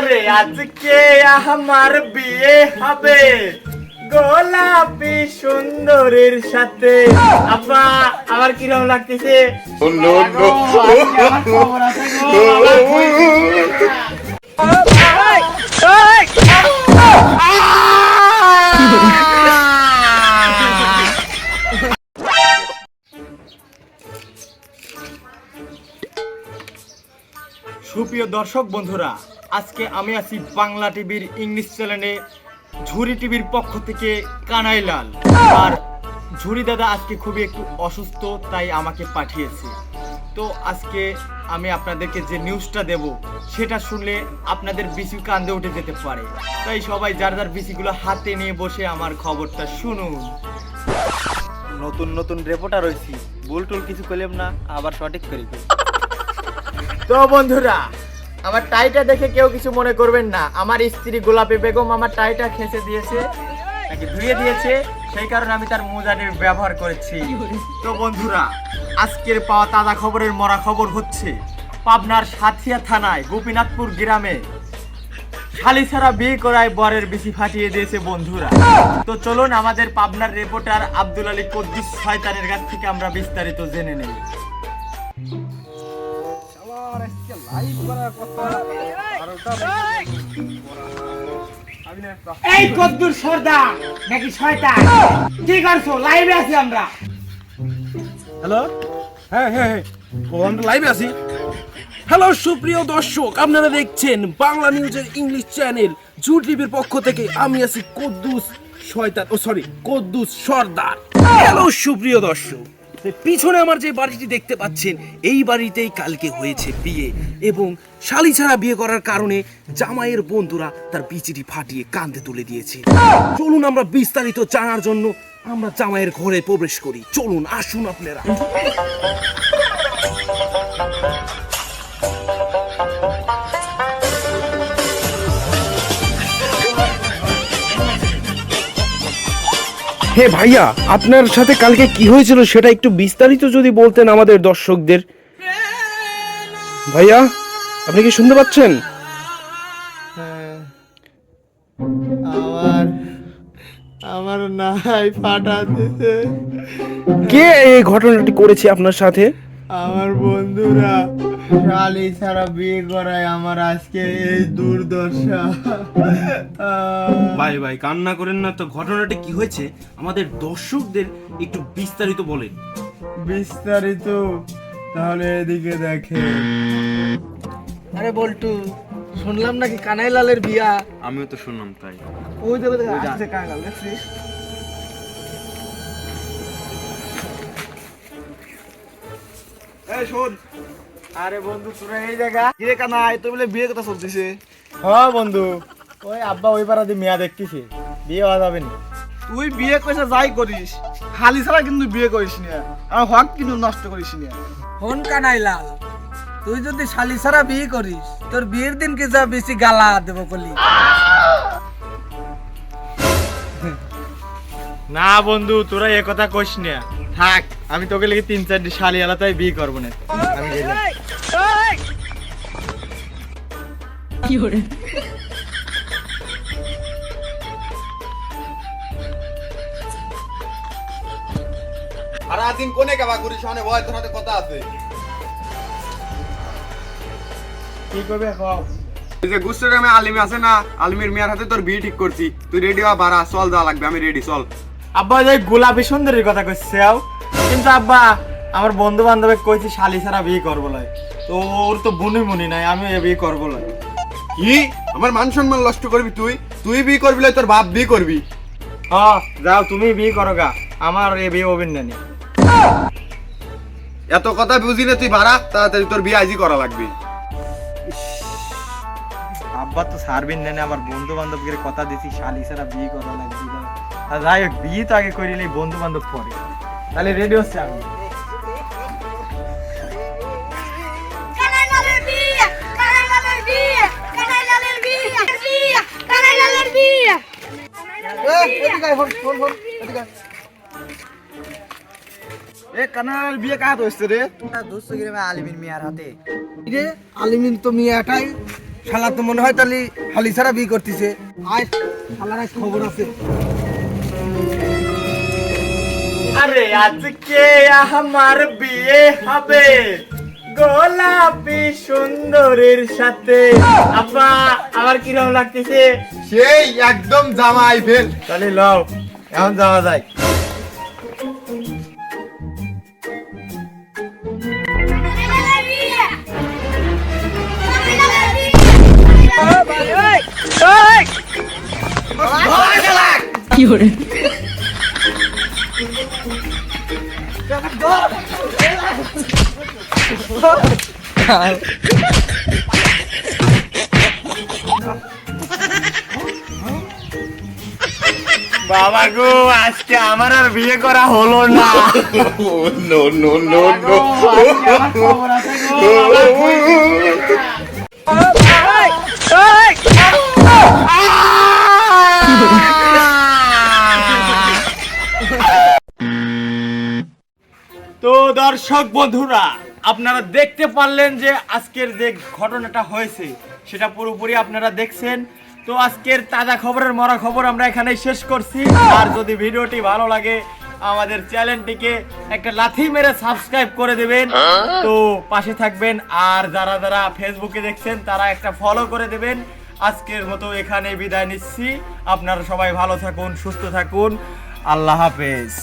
আরে আজকে আমার বিয়ে হবে। গোলাপি সুন্দরীর সাথে। আপা আমার কিরম লাগতেছে? সুপ্রিয় দর্শক বন্ধুরা আজকে আমি আছি বাংলা টিভির ইংলিশ চ্যানেলে ঝুরি টিভির পক্ষ থেকে কানাইলাল। আর ঝুরি দাদা আজকে খুবই একটু অসুস্থ তাই আমাকে পাঠিয়েছে। তো আজকে আমি আপনাদেরকে যে নিউজটা দেব সেটা শুনলে আপনাদের বিসি কান্দে উঠে যেতে পারে। তাই সবাই যার যার বিসিগুলো হাতে নিয়ে বসে আমার খবরটা শুনুন। নতুন নতুন রিপোর্টার হয়েছি ভুল টুল কিছু করলাম না আবার সঠিক করি তো বন্ধুরা আমার টাইটা দেখে কেউ কিছু মনে করবেন না। আমার স্ত্রী গোলাপি বেগম আমার টাইটা খেঁচে দিয়েছে, নাকি ধুয়ে দিয়েছে, সেই কারণে আমি তার মোজাটির ব্যবহার করেছি। তো বন্ধুরা, আজকের পাওয়া তাজা খবরের মরা খবর হচ্ছে, পাবনার সাথিয়া থানায়, গোপীনাথপুর গ্রামে শালি ছাড়া বিয়ে করায় বরের বেশি ফাটিয়ে দিয়েছে বন্ধুরা। তো চলুন, আমাদের পাবনার রিপোর্টার আব্দুল আলী কদ্দুস শয়তানের কাছ থেকে আমরা বিস্তারিত জেনে নেই। এই কদ্দুর সর্দা নাকি শয়তান? কি করছ? লাইভে আছি আমরা। হ্যালো হ্যাঁ হ্যাঁ হ্যাঁ। ও, আমরা লাইভে আছি। হ্যালো সুপ্রিয় দর্শক, আপনারা দেখছেন বাংলা নিউজের ইংলিশ চ্যানেল জু পক্ষ থেকে আমি আছি কদ্দুস শয়তান, ও সরি কদ্দুস সর্দার। হ্যালো সুপ্রিয় দর্শক। পিছনে আমার যে বাড়িটি দেখতে পাচ্ছেন, এই বাড়িতেই কালকে হয়েছে বিয়ে এবং শালি ছাড়া বিয়ে করার কারণে জামাইয়ের বন্ধুরা তার বিচিটি ফাটিয়ে কান্দে তুলে দিয়েছে। চলুন আমরা বিস্তারিত জানার জন্য আমরা জামাইয়ের ঘরে প্রবেশ করি। চলুন, আসুন আপনারা। হে ভাইয়া আপনার সাথে কালকে কি হয়েছিল সেটা একটু বিস্তারিত যদি বলতেন আমাদের দর্শকদের। ভাইয়া আপনি কি শুনতে পাচ্ছেন? আমার আমার নাই ফাটা দিতে কে এই ঘটনাটি করেছে আপনার সাথে? আমার বন্ধুরা শালি ছাড়া বিয়ে করায় আমার আজকে এই দুর্দশা। ভাই ভাই কান্না করেন না তো। ঘটনাটি কি হয়েছে? আমাদের দর্শকদের একটু বিস্তারিত বলেন। বিস্তারিত তাহলে এদিকে দেখে আরে বল্টু শুনলাম নাকি কানাইলালের বিয়া? আমিও তো শুনলাম তাই। ওই দেখো দেখো আসছে কানাইলাল দেখছিস? এই শোন। আরে বন্ধু তোরা এই জায়গা? কিরে কানাই তো বলে বিয়ে কথা চলতেছে। হ্যাঁ বন্ধু ওই আব্বা ওই পাড়াতে মেয়া দেখতেছে বিয়ে হওয়া যাবে না। তুই বিয়ে কইসা যাই করিস ছাড়া কিন্তু বিয়ে করিস না। আর হক কিন্তু নষ্ট করিস না। তুই যদি শালি ছাড়া বিয়ে করিস তোর বিয়ের দিন কি যা বেশি গালা দেব বলি না বন্ধু তোরা এ কথা কইস না। থাক আমি তোকে লেগে তিন চারটি শালি আলাদাই বিয়ে করব না। আমি গেলাম। আর আদিন কোনে গাবা করি শোনে ভয় তোর হাতে কথা আছে। কি করবে খাও এই যে গুস্টগ্রামে আলিমি আছে না আলিমির মেয়ের হাতে তোর বিয়ে ঠিক করছি। তুই রেডি হওয়া বাড়া চল দেওয়া লাগবে আমি রেডি চল। আব্বা যে গোলাপি সুন্দরীর কথা কইছে। কিন্তু আব্বা আমার বন্ধু বান্ধবে কইছি শালি ছাড়া বিয়ে করব লাই তো ওর তো বুনি মুনি নাই আমি এ বিয়ে করব লাই কি? আমার মান সম্মান নষ্ট করবি তুই? তুই বিয়ে করবি লয় তোর বাপ বিয়ে করবি? হ্যাঁ যাও তুমি বিয়ে করো গা। আমার এ বিয়ে হবেন না নি। এত কথা বুঝি না তুই বাড়া। তাড়াতাড়ি তোর বিয়ে আজই করা লাগবে। আব্বা তো ছাড়বেন নেনে আমার বন্ধু বান্ধবকে কথা দিছি শালি ছাড়া বিয়ে করা লাগবে যাই হোক বিয়ে তো আগে করিলে বন্ধু বান্ধব পরে। তাহলে রেডি হচ্ছে আমি। এ বিয়ে কাহাত হইছে রে? দুশো গ্রামে আলিমিন মিয়ার হাতে। রে আলিমিন তো মিয়াটাই। শালা তো মনে হয় তাহলে হালি ছাড়া বিয়ে করতেছে। আয় শালার খবর আছে। আরে আজকে আমার বিয়ে হবে। গোলাপি সুন্দরীর সাথে। আপা আমার কিরম লাগতেছে? সেই একদম জামা আইফেল তাহলে লও এখন যাওয়া যায়। বাবা গো আজকে আমার আর বিয়ে করা হলো না। নো নো নো নো তো দর্শক বন্ধুরা আপনারা দেখতে পারলেন যে আজকের যে ঘটনাটা হয়েছে সেটা পুরোপুরি আপনারা দেখছেন। তো আজকের তাজা খবরের মরা খবর আমরা এখানেই শেষ করছি। আর যদি ভিডিওটি ভালো লাগে আমাদের চ্যানেলটিকে একটা লাথি মেরে সাবস্ক্রাইব করে দেবেন। তো পাশে থাকবেন আর যারা যারা ফেসবুকে দেখছেন তারা একটা ফলো করে দেবেন। আজকের মতো এখানে বিদায় নিচ্ছি। আপনারা সবাই ভালো থাকুন সুস্থ থাকুন। আল্লাহ হাফেজ।